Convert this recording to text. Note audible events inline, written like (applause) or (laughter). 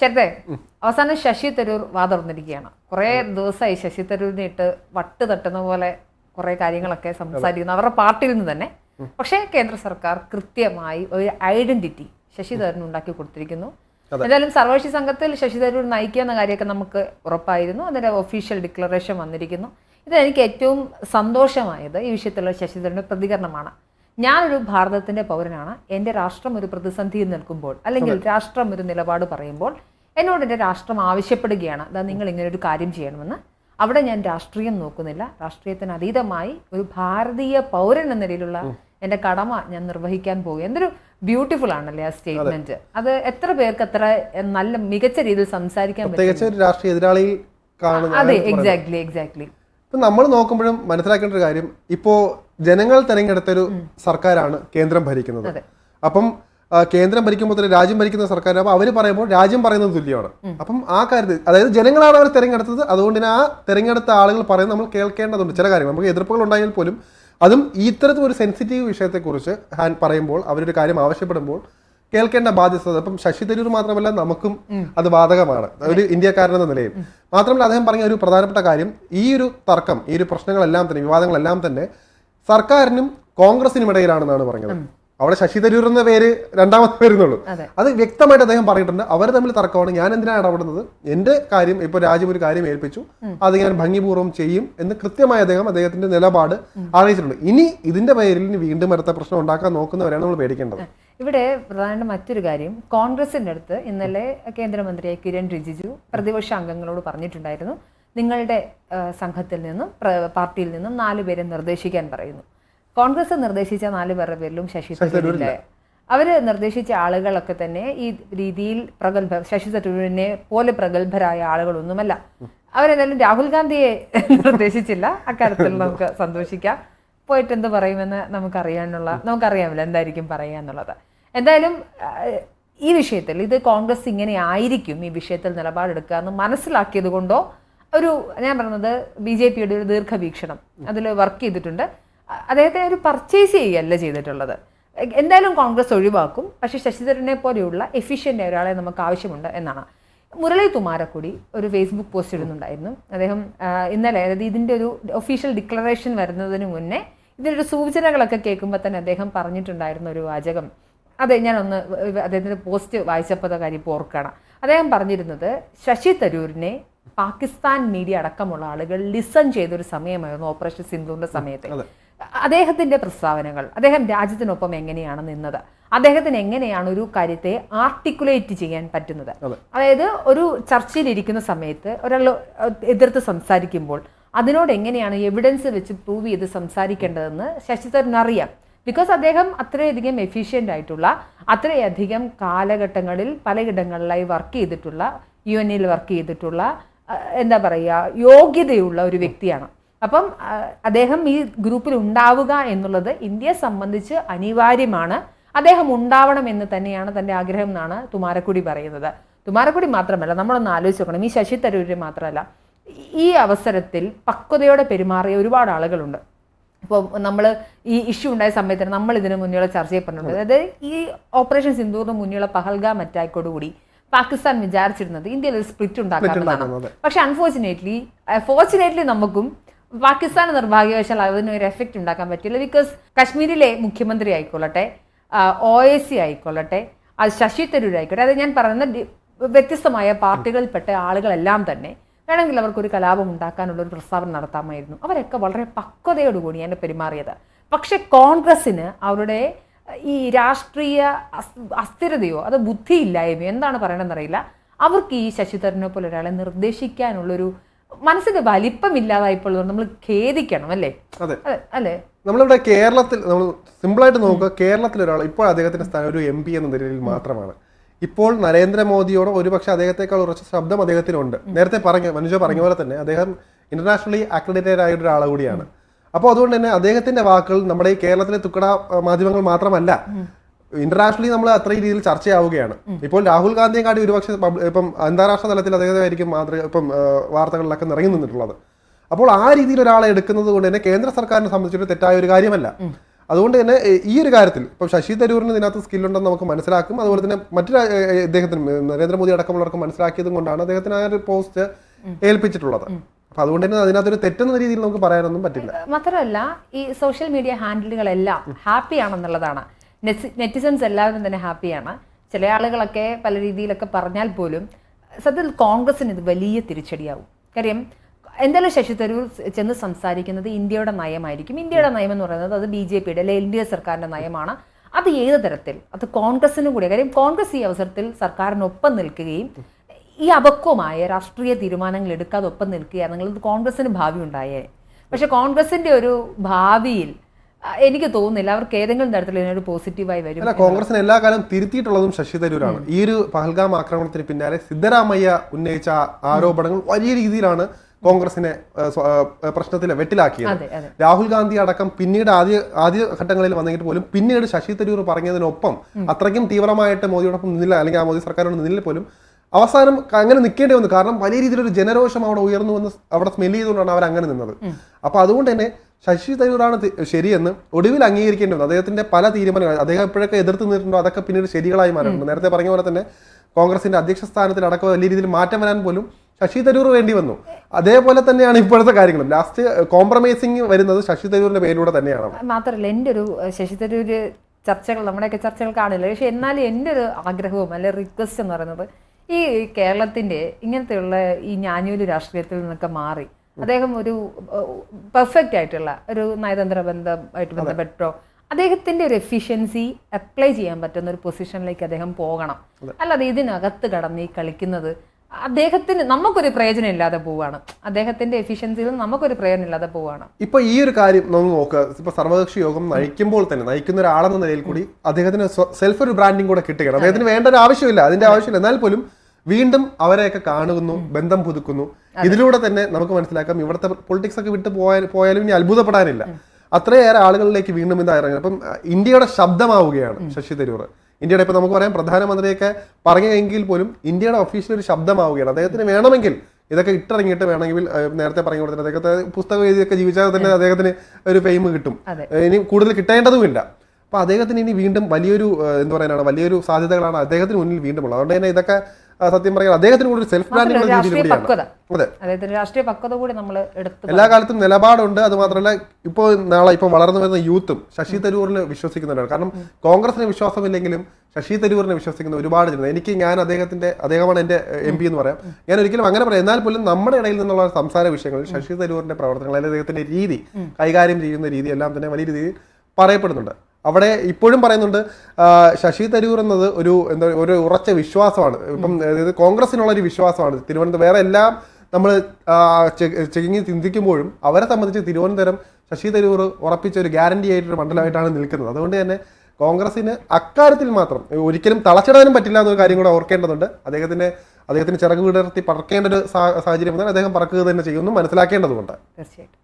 ശരത്തെ അവസാനം ശശി തരൂർ വാതുറന്നിരിക്കുകയാണ്. കുറെ ദിവസമായി ശശി തരൂരിനെ ഇട്ട് വട്ട് തട്ടുന്ന പോലെ കുറെ കാര്യങ്ങളൊക്കെ സംസാരിക്കുന്നു. അവരുടെ പാർട്ടിയിൽ നിന്ന് തന്നെ. പക്ഷേ കേന്ദ്ര സർക്കാർ കൃത്യമായി ഒരു ഐഡന്റിറ്റി ശശി തരൂരിന് ഉണ്ടാക്കി കൊടുത്തിരിക്കുന്നു. എന്തായാലും സർവകക്ഷി സംഘത്തിൽ ശശി തരൂർ നയിക്കുക എന്ന കാര്യമൊക്കെ നമുക്ക് ഉറപ്പായിരുന്നു. അതിന്റെ ഒഫീഷ്യൽ ഡിക്ലറേഷൻ വന്നിരിക്കുന്നു. ഇത് എനിക്ക് ഏറ്റവും സന്തോഷമായത് ഈ വിഷയത്തിലുള്ള ശശി തരൂരിന്റെ പ്രതികരണമാണ്. ഞാനൊരു ഭാരതത്തിന്റെ പൗരനാണ്. എന്റെ രാഷ്ട്രം ഒരു പ്രതിസന്ധിയിൽ നിൽക്കുമ്പോൾ അല്ലെങ്കിൽ രാഷ്ട്രം ഒരു നിലപാട് പറയുമ്പോൾ എന്നോട് എന്റെ രാഷ്ട്രം ആവശ്യപ്പെടുകയാണ്. അതാ നിങ്ങൾ ഇങ്ങനെ ഒരു കാര്യം ചെയ്യണമെന്ന്. അവിടെ ഞാൻ രാഷ്ട്രീയം നോക്കുന്നില്ല. രാഷ്ട്രീയത്തിന് അതീതമായി ഒരു ഭാരതീയ പൗരൻ എന്ന നിലയിലുള്ള എന്റെ കടമ ഞാൻ നിർവഹിക്കാൻ പോകും എന്തൊരു ബ്യൂട്ടിഫുൾ ആണല്ലേ ആ സ്റ്റേറ്റ്മെന്റ് അത് എത്ര പേർക്ക് അത്ര നല്ല മികച്ച രീതിയിൽ സംസാരിക്കാൻ രാഷ്ട്രീയ എതിരാളിയിൽ അതെ എക്സാക്ട്ലി എക്സാക്ട്ലി ഇപ്പൊ നമ്മൾ നോക്കുമ്പോഴും മനസ്സിലാക്കേണ്ട ഒരു കാര്യം ഇപ്പോ ജനങ്ങൾ തെരഞ്ഞെടുത്തൊരു സർക്കാരാണ് കേന്ദ്രം ഭരിക്കുന്നത്. അപ്പം കേന്ദ്രം ഭരിക്കുമ്പോൾ തന്നെ രാജ്യം ഭരിക്കുന്ന സർക്കാർ അപ്പോൾ അവർ പറയുമ്പോൾ രാജ്യം പറയുന്നത് തുല്യമാണ്. അപ്പം ആ കാര്യത്തിൽ അതായത് ജനങ്ങളാണ് അവർ തെരഞ്ഞെടുത്തത്. അതുകൊണ്ട് തന്നെ ആ തെരഞ്ഞെടുത്ത ആളുകൾ പറയുന്നത് നമ്മൾ കേൾക്കേണ്ടതുണ്ട്. ചില കാര്യങ്ങൾ. നമുക്ക് എതിർപ്പുകൾ ഉണ്ടായാൽ പോലും അതും ഇത്തരത്തിൽ ഒരു സെൻസിറ്റീവ് വിഷയത്തെക്കുറിച്ച് ഹാൻ പറയുമ്പോൾ അവരൊരു കാര്യം ആവശ്യപ്പെടുമ്പോൾ കേൾക്കേണ്ട ബാധ്യത അപ്പം ശശി തരൂർ മാത്രമല്ല നമുക്കും അത് ബാധകമാണ്. ഒരു ഇന്ത്യക്കാരനെന്ന നിലയിൽ. മാത്രമല്ല അദ്ദേഹം പറഞ്ഞ ഒരു പ്രധാനപ്പെട്ട കാര്യം ഈ ഒരു തർക്കം ഈ ഒരു പ്രശ്നങ്ങളെല്ലാം തന്നെ വിവാദങ്ങളെല്ലാം തന്നെ സർക്കാരിനും കോൺഗ്രസിനും ഇടയിലാണെന്നാണ് പറഞ്ഞത്. അവിടെ ശശി തരൂർ എന്ന പേര് രണ്ടാമത്തെ വരുന്നുള്ളൂ. അത്. വ്യക്തമായിട്ട് അദ്ദേഹം പറഞ്ഞിട്ടുണ്ട്. അവർ തമ്മിൽ തർക്കമാണ്. ഞാൻ എന്തിനാണ് ഇടപെടുന്നത്? എന്റെ കാര്യം ഇപ്പൊ രാജ്യം ഒരു കാര്യം ഏൽപ്പിച്ചു. അത് ഞാൻ ഭംഗിപൂർവം ചെയ്യും എന്ന് കൃത്യമായി അദ്ദേഹം അദ്ദേഹത്തിന്റെ നിലപാട് അറിയിച്ചിട്ടുണ്ട്. ഇനി ഇതിന്റെ പേരിൽ ഇനി വീണ്ടും അടുത്ത പ്രശ്നം ഉണ്ടാക്കാൻ നോക്കുന്നവരാണ് നമ്മൾ പേടിക്കേണ്ടത്. ഇവിടെ പ്രധാന മറ്റൊരു കാര്യം. കോൺഗ്രസിന്റെ അടുത്ത് ഇന്നലെ കേന്ദ്രമന്ത്രിയായ കിരൺ റിജിജു പ്രതിപക്ഷ അംഗങ്ങളോട് പറഞ്ഞിട്ടുണ്ടായിരുന്നു. നിങ്ങളുടെ സംഘത്തിൽ നിന്നും പാർട്ടിയിൽ നിന്നും നാല് പേരെ നിർദ്ദേശിക്കാൻ പറയുന്നു. കോൺഗ്രസ് നിർദ്ദേശിച്ച നാല് പേരുടെ പേരിലും ശശി തരൂരില്ല. അവർ നിർദ്ദേശിച്ച ആളുകളൊക്കെ തന്നെ ഈ രീതിയിൽ പ്രഗത്ഭ ശശി തരൂരിനെ പോലെ പ്രഗത്ഭരായ ആളുകളൊന്നുമല്ല. അവരെന്തായാലും രാഹുൽ ഗാന്ധിയെ (laughs) നിർദ്ദേശിച്ചില്ല. അക്കാര്യത്തിൽ നമുക്ക് സന്തോഷിക്കാം. പോയിട്ട് എന്ത് പറയുമെന്ന് നമുക്കറിയാനുള്ള നമുക്കറിയാമല്ലോ എന്തായിരിക്കും പറയുക എന്നുള്ളത്. എന്തായാലും ഈ വിഷയത്തിൽ ഇത് കോൺഗ്രസ് ഇങ്ങനെ ആയിരിക്കും ഈ വിഷയത്തിൽ നിലപാടെടുക്കുക എന്ന് മനസ്സിലാക്കിയത് കൊണ്ടോ ഒരു ഞാൻ പറഞ്ഞത് ബി ജെ പിയുടെ ഒരു ദീർഘവീക്ഷണം. അതിൽ വർക്ക് ചെയ്തിട്ടുണ്ട്. അദ്ദേഹത്തെ ഒരു പർച്ചേസ് ചെയ്യുകയല്ല ചെയ്തിട്ടുള്ളത്? എന്തായാലും കോൺഗ്രസ് ഒഴിവാക്കും. പക്ഷേ ശശിധരനെ പോലെയുള്ള എഫിഷ്യന്റ് ഒരാളെ നമുക്ക് ആവശ്യമുണ്ട് എന്നാണ്. മുരളി തുമാരക്കുടി ഒരു ഫേസ്ബുക്ക് പോസ്റ്റ് ഇടുന്നുണ്ടായിരുന്നു. അദ്ദേഹം ഇന്നലെ അതായത് ഇതിന്റെ ഒരു ഒഫീഷ്യൽ ഡിക്ലറേഷൻ വരുന്നതിന് മുന്നേ ഇതിന്റെ സൂചനകളൊക്കെ കേൾക്കുമ്പോൾ തന്നെ അദ്ദേഹം പറഞ്ഞിട്ടുണ്ടായിരുന്ന ഒരു വാചകം. അതെ ഞാനൊന്ന് അദ്ദേഹത്തിന്റെ പോസ്റ്റ് വായിച്ചപ്പോൾ കാര്യം ഓർക്കണം അദ്ദേഹം പറഞ്ഞിരുന്നത് ശശി തരൂരിനെ പാകിസ്ഥാൻ മീഡിയ അടക്കമുള്ള ആളുകൾ ലിസൺ ചെയ്തൊരു സമയമായിരുന്നു ഓപ്പറേഷൻ സിന്ധുവിന്റെ സമയത്ത്. അതെ. അദ്ദേഹത്തിന്റെ പ്രസ്താവനകൾ അദ്ദേഹം രാജ്യത്തിനൊപ്പം എങ്ങനെയാണ് നിന്നത് അദ്ദേഹത്തിന് എങ്ങനെയാണ് ഒരു കാര്യത്തെ ആർട്ടിക്കുലേറ്റ് ചെയ്യാൻ പറ്റുന്നത്? അതായത് ഒരു ചർച്ചയിൽ ഇരിക്കുന്ന സമയത്ത് ഒരാൾ എതിർത്ത് സംസാരിക്കുമ്പോൾ അതിനോട് എങ്ങനെയാണ് എവിഡൻസ് വെച്ച് പ്രൂവ് ചെയ്ത് സംസാരിക്കേണ്ടതെന്ന് ശശി അറിയാം. ബിക്കോസ് അദ്ദേഹം അത്രയധികം എഫിഷ്യന്റ് ആയിട്ടുള്ള അത്രയധികം കാലഘട്ടങ്ങളിൽ പലയിടങ്ങളിലായി വർക്ക് ചെയ്തിട്ടുള്ള യു എനിൽ വർക്ക് ചെയ്തിട്ടുള്ള എന്താ പറയുക യോഗ്യതയുള്ള ഒരു വ്യക്തിയാണ്. അപ്പം അദ്ദേഹം ഈ ഗ്രൂപ്പിൽ ഉണ്ടാവുക എന്നുള്ളത് ഇന്ത്യയെ സംബന്ധിച്ച് അനിവാര്യമാണ്. അദ്ദേഹം ഉണ്ടാവണം എന്ന് തന്നെയാണ് തന്റെ ആഗ്രഹം എന്നാണ് തുമാരക്കുടി പറയുന്നത്. തുമാരക്കുടി മാത്രമല്ല നമ്മളൊന്ന് ആലോചിച്ച് നോക്കണം. ഈ ശശി തരൂരിനെ മാത്രമല്ല ഈ അവസരത്തിൽ പക്വതയോടെ പെരുമാറിയ ഒരുപാട് ആളുകളുണ്ട്. ഇപ്പോൾ നമ്മൾ ഈ ഇഷ്യൂ ഉണ്ടായ സമയത്തിന് നമ്മൾ ഇതിനു മുന്നേയുള്ള ചർച്ച പറഞ്ഞിട്ടുണ്ട്. അതായത് ഈ ഓപ്പറേഷൻ സിന്ദൂറിന് മുന്നേയുള്ള പഹൽഗാം അറ്റാക്കോടുകൂടി പാകിസ്ഥാൻ വിചാരിച്ചിരുന്നത് ഇന്ത്യയിൽ ഒരു സ്പ്ലിറ്റ് ഉണ്ടാക്കാമെന്നാണ്. പക്ഷെ അൺഫോർച്ചുനേറ്റ്ലി ഫോർച്ചുനേറ്റ്ലി നമുക്കും പാകിസ്ഥാൻ നിർഭാഗ്യവശാൽ അതിന് ഒരു എഫക്റ്റ് ഉണ്ടാക്കാൻ പറ്റില്ല. ബിക്കോസ് കശ്മീരിലെ മുഖ്യമന്ത്രി ആയിക്കൊള്ളട്ടെ ഒ എ സി ആയിക്കൊള്ളട്ടെ അത് ശശി തരൂർ ആയിക്കോട്ടെ അത് ഞാൻ പറയുന്ന വ്യത്യസ്തമായ പാർട്ടികളിൽപ്പെട്ട ആളുകളെല്ലാം തന്നെ വേണമെങ്കിൽ അവർക്കൊരു കലാപം ഉണ്ടാക്കാനുള്ള ഒരു പ്രസ്താവന നടത്താമായിരുന്നു. അവരൊക്കെ വളരെ പക്വതയോടുകൂടിയാണ് പെരുമാറിയത്. പക്ഷെ കോൺഗ്രസ്സിന് അവരുടെ ഈ രാഷ്ട്രീയ അസ്ഥിരതയോ അത് ബുദ്ധിയില്ലായ്മയോ എന്താണ് പറയണമെന്നറിയില്ല അവർക്ക് ഈ ശശിധരനെ പോലെ ഒരാളെ നിർദ്ദേശിക്കാനുള്ളൊരു മനസ്സിന് വലിപ്പമില്ലാതായപ്പോൾ നമ്മൾ ഖേദിക്കണം അല്ലേ? അല്ലേ? നമ്മളിവിടെ കേരളത്തിൽ നമ്മൾ സിമ്പിളായിട്ട് നോക്കുക കേരളത്തിൽ ഒരാൾ ഇപ്പോൾ അദ്ദേഹത്തിന്റെ സ്ഥാനം ഒരു എം പി എന്ന നിലയിൽ മാത്രമാണ്. ഇപ്പോൾ നരേന്ദ്രമോദിയോട് ഒരുപക്ഷെ അദ്ദേഹത്തെക്കാൾ ഉറച്ച ശബ്ദം അദ്ദേഹത്തിനുണ്ട്. നേരത്തെ പറഞ്ഞ മനുജ പറഞ്ഞ പോലെ തന്നെ അദ്ദേഹം ഇന്റർനാഷണലി അക്രഡിറ്റഡ് ആയ ഒരാൾ കൂടിയാണ്. അപ്പോൾ അതുകൊണ്ട് തന്നെ അദ്ദേഹത്തിന്റെ വാക്കുകൾ നമ്മുടെ ഈ കേരളത്തിലെ തുക്കട മാധ്യമങ്ങൾ മാത്രമല്ല. ഇന്റർനാഷണലി നമ്മൾ അത്രയും രീതിയിൽ ചർച്ചയാവുകയാണ്. ഇപ്പോൾ രാഹുൽ ഗാന്ധിയെ കാട്ടി ഒരുപക്ഷെ ഇപ്പം അന്താരാഷ്ട്ര തലത്തിൽ അദ്ദേഹമായിരിക്കും മാതൃ ഇപ്പം വാർത്തകളിലൊക്കെ നിറങ്ങി നിന്നിട്ടുള്ളത് അപ്പോൾ ആ രീതിയിൽ ഒരാളെ എടുക്കുന്നത് കൊണ്ട് തന്നെ കേന്ദ്ര സർക്കാരിനെ സംബന്ധിച്ചൊരു തെറ്റായ ഒരു കാര്യമല്ല. അതുകൊണ്ട് തന്നെ ഈ ഒരു കാര്യത്തിൽ ഇപ്പം ശശി തരൂരിന് ഇതിനകത്ത് സ്കില്ലുണ്ടെന്ന് നമുക്ക് മനസ്സിലാക്കും. അതുപോലെ തന്നെ മറ്റു അദ്ദേഹത്തിന് നരേന്ദ്രമോദി അടക്കമുള്ളവർക്ക് മനസ്സിലാക്കിയതും കൊണ്ടാണ് അദ്ദേഹത്തിന് ആ ഒരു പോസ്റ്റ് ഏൽപ്പിച്ചിട്ടുള്ളത്. അപ്പൊ അതുകൊണ്ട് തന്നെ അതിനകത്തൊരു തെറ്റെന്ന രീതിയിൽ നമുക്ക് പറയാനൊന്നും പറ്റില്ല. മാത്രമല്ല ഈ സോഷ്യൽ മീഡിയ ഹാൻഡിലുകളെല്ലാം ഹാപ്പിയാണെന്നുള്ളതാണ്. നെറ്റിസൺസ് എല്ലാവരും തന്നെ ഹാപ്പിയാണ്. ചില ആളുകളൊക്കെ പല രീതിയിലൊക്കെ പറഞ്ഞാൽ പോലും സത്യത്തിൽ കോൺഗ്രസിന് ഇത് വലിയ തിരിച്ചടിയാവും. കാര്യം എന്തായാലും ശശി തരൂർ ചെന്ന് സംസാരിക്കുന്നത് ഇന്ത്യയുടെ നയമായിരിക്കും. ഇന്ത്യയുടെ നയം എന്ന് പറയുന്നത് അത് ബി ജെ പിയുടെ അല്ലെ എൽ ഡി എ സർക്കാരിന്റെ നയമാണ്. അത് ഏത് തരത്തിൽ? അത് കോൺഗ്രസിനും കൂടി. കാര്യം കോൺഗ്രസ് ഈ അവസരത്തിൽ സർക്കാരിനൊപ്പം നിൽക്കുകയും ഈ അപക്വമായ രാഷ്ട്രീയ തീരുമാനങ്ങൾ എടുക്കാതെ ഒപ്പം നിൽക്കുകയാണെങ്കിൽ കോൺഗ്രസിന് ഭാവി ഉണ്ടായേ പക്ഷെ കോൺഗ്രസിന്റെ ഒരു ഭാവിയിൽ എനിക്ക് തോന്നുന്നില്ല. അവർക്ക് ഏതെങ്കിലും തരത്തിൽ ഇതിനൊരു പോസിറ്റീവായി വരും അല്ല കോൺഗ്രസിന് എല്ലാ കാലം തിരുത്തിയിട്ടുള്ളതും ശശി തരൂരാണ്. ഈ ഒരു പഹൽഗാം ആക്രമണത്തിന് പിന്നാലെ സിദ്ധരാമയ്യ ഉന്നയിച്ച ആരോപണങ്ങൾ വലിയ രീതിയിലാണ് കോൺഗ്രസിനെ പ്രശ്നത്തിൽ വെട്ടിലാക്കിയത്. രാഹുൽ ഗാന്ധി അടക്കം പിന്നീട് ആദ്യ ആദ്യ ഘട്ടങ്ങളിൽ വന്നെങ്കിൽ പോലും പിന്നീട് ശശി തരൂർ പറഞ്ഞതിനൊപ്പം അത്രയ്ക്കും തീവ്രമായിട്ട് മോദിയോടൊപ്പം നിന്നില്ല അല്ലെങ്കിൽ ആ മോദി സർക്കാരോട് നിന്നില്ല പോലും അവസാനം അങ്ങനെ നിൽക്കേണ്ടി വന്നു. കാരണം വലിയ രീതിയിലൊരു ജനരോഷം അവിടെ ഉയർന്നു വന്ന് അവിടെ സ്മെൽ ചെയ്തുകൊണ്ടാണ് അവർ അങ്ങനെ നിന്നത് അപ്പൊ അതുകൊണ്ട് തന്നെ ശശി തരൂരാണ് ശരിയെന്ന് ഒടുവിൽ അംഗീകരിക്കേണ്ടി വന്നു. അദ്ദേഹത്തിന്റെ പല തീരുമാനങ്ങൾ അദ്ദേഹം എപ്പോഴൊക്കെ എതിർത്ത് നിന്നിട്ടുണ്ടോ? അതൊക്കെ പിന്നീട് ശരികളായി മാറുന്നു നേരത്തെ പറഞ്ഞ പോലെ തന്നെ കോൺഗ്രസിന്റെ അധ്യക്ഷ സ്ഥാനത്തിൽ അടക്കം വലിയ രീതിയിൽ മാറ്റം വരാൻ പോലും ശശി തരൂർ വേണ്ടി വന്നു. അതേപോലെ തന്നെയാണ് ഇപ്പോഴത്തെ കാര്യങ്ങളും. ലാസ്റ്റ് കോംപ്രമൈസിങ് വരുന്നത് ശശി തരൂരിന്റെ പേരിലൂടെ തന്നെയാണ്. മാത്രമല്ല എന്റെ ഒരു ശശി തരൂര് ചർച്ചകൾ നമ്മുടെയൊക്കെ ചർച്ചകൾ കാണില്ല. പക്ഷെ എന്നാലും എന്റെ ഒരു ആഗ്രഹവും അല്ലെ റിക്വസ്റ്റ് എന്ന് പറയുന്നത് ഈ കേരളത്തിന്റെ ഇങ്ങനത്തെയുള്ള ഈ ഞാനൂര് രാഷ്ട്രീയത്തിൽ നിന്നൊക്കെ മാറി. അദ്ദേഹം ഒരു പെർഫെക്റ്റ് ആയിട്ടുള്ള ഒരു നയതന്ത്ര ബന്ധമായിട്ട് ബന്ധപ്പെട്ടോ അദ്ദേഹത്തിന്റെ ഒരു എഫിഷ്യൻസി അപ്ലൈ ചെയ്യാൻ പറ്റുന്ന ഒരു പൊസിഷനിലേക്ക് അദ്ദേഹം പോകണം. അല്ലാതെ ഇതിനകത്ത് കടന്ന് ഈ കളിക്കുന്നത് അദ്ദേഹത്തിന് നമുക്കൊരു പ്രയോജനം ഇല്ലാതെ പോവാണ്. അദ്ദേഹത്തിന്റെ എഫിഷ്യൻസിയിൽ നമുക്കൊരു പ്രയോജനം ഇല്ലാതെ പോവാണ്. ഇപ്പൊ ഈ ഒരു കാര്യം നമ്മൾ നോക്കുക ഇപ്പൊ സർവകക്ഷി യോഗം നയിക്കുമ്പോൾ തന്നെ നയിക്കുന്ന ഒരാളെന്ന നിലയിൽ കൂടി അദ്ദേഹത്തിന് സെൽഫ് ഒരു ബ്രാൻഡിങ് കൂടെ കിട്ടുകയാണ്. അദ്ദേഹത്തിന് വേണ്ട ഒരു ആവശ്യമില്ല. അതിന്റെ ആവശ്യമില്ല. എന്നാൽ പോലും വീണ്ടും അവരെയൊക്കെ കാണുന്നു ബന്ധം പുതുക്കുന്നു. ഇതിലൂടെ തന്നെ നമുക്ക് മനസ്സിലാക്കാം ഇവിടുത്തെ പൊളിറ്റിക്സ് ഒക്കെ വിട്ട് പോയാൽ പോയാലും ഇനി അത്ഭുതപ്പെടാനില്ല. അത്രയേറെ ആളുകളിലേക്ക് വീണ്ടും ഇത് ഇറങ്ങി അപ്പം ഇന്ത്യയുടെ ശബ്ദമാവുകയാണ് ശശി തരൂർ. ഇന്ത്യയുടെ ഇപ്പൊ നമുക്ക് പറയാം പ്രധാനമന്ത്രിയൊക്കെ പറഞ്ഞെങ്കിൽ പോലും ഇന്ത്യയുടെ ഒഫീഷ്യൽ ഒരു ശബ്ദമാവുകയാണ്. അദ്ദേഹത്തിന് വേണമെങ്കിൽ ഇതൊക്കെ ഇട്ടിറങ്ങിയിട്ട് വേണമെങ്കിൽ നേരത്തെ പറഞ്ഞു കൊടുത്തിട്ട് അദ്ദേഹത്തെ പുസ്തകം എഴുതിയൊക്കെ ജീവിച്ചാൽ തന്നെ അദ്ദേഹത്തിന് ഒരു ഫെയിം കിട്ടും. ഇനി കൂടുതൽ കിട്ടേണ്ടതുമില്ല. അപ്പൊ അദ്ദേഹത്തിന് ഇനി വീണ്ടും വലിയൊരു എന്താ പറയാനാണ് വലിയൊരു സാധ്യതകളാണ് അദ്ദേഹത്തിന് മുന്നിൽ വീണ്ടും ഉള്ളത്. അതുകൊണ്ട് തന്നെ ഇതൊക്കെ സത്യം പറയാം അദ്ദേഹത്തിന് കൂടി ഒരു സെൽഫ് ബ്രാൻഡിംഗ് രാഷ്ട്രീയ അതെ. രാഷ്ട്രീയ പക്വത കൂടി നമ്മൾ എടുത്തു എല്ലാ കാലത്തും നിലപാടുണ്ട്. അത് മാത്രമല്ല ഇപ്പോൾ നാളെ ഇപ്പോൾ വളർന്നു വരുന്ന യൂത്തും ശശി തരൂരിൽ വിശ്വസിക്കുന്നുണ്ട്. കാരണം കോൺഗ്രസിന് വിശ്വാസമില്ലെങ്കിലും ശശി തരൂരിനെ വിശ്വസിക്കുന്ന ഒരുപാട് ജനത എനിക്ക് ഞാൻ അദ്ദേഹത്തിന്റെ അദ്ദേഹമാണ് എന്റെ എം പി എന്ന് പറയാം. ഞാൻ ഒരിക്കലും അങ്ങനെ പറയാം. എന്നാൽ പോലും നമ്മുടെ ഇടയിൽ നിന്നുള്ള സംസാര വിഷയങ്ങളിൽ ശശി തരൂരിന്റെ പ്രവർത്തനങ്ങൾ അല്ലെങ്കിൽ അദ്ദേഹത്തിന്റെ രീതി കൈകാര്യം ചെയ്യുന്ന രീതി എല്ലാം തന്നെ വലിയ രീതിയിൽ പറയപ്പെടുന്നുണ്ട്. അവിടെ ഇപ്പോഴും പറയുന്നുണ്ട് ശശി തരൂർ എന്നത് ഒരു എന്താ ഒരു ഉറച്ച വിശ്വാസമാണ്. ഇപ്പം അതായത് കോൺഗ്രസിനുള്ള ഒരു വിശ്വാസമാണ്. തിരുവനന്തപുരം വേറെ എല്ലാം നമ്മൾ ചെങ്ങി ചിന്തിക്കുമ്പോഴും അവരെ സംബന്ധിച്ച് തിരുവനന്തപുരം ശശി തരൂർ ഉറപ്പിച്ച ഒരു ഗ്യാരണ്ടി ആയിട്ടൊരു മണ്ഡലമായിട്ടാണ് നിൽക്കുന്നത്. അതുകൊണ്ട് തന്നെ കോൺഗ്രസിന് അക്കാര്യത്തിൽ മാത്രം ഒരിക്കലും തളച്ചിടാനും പറ്റില്ല എന്നൊരു കാര്യം കൂടെ ഓർക്കേണ്ടതുണ്ട്. അദ്ദേഹത്തിന്റെ അദ്ദേഹത്തിന് ചിറക് വിടർത്തി പറക്കേണ്ട ഒരു സാഹചര്യം അദ്ദേഹം പറക്കുക തന്നെ ചെയ്യുമെന്നും മനസ്സിലാക്കേണ്ടതുണ്ട്. തീർച്ചയായിട്ടും.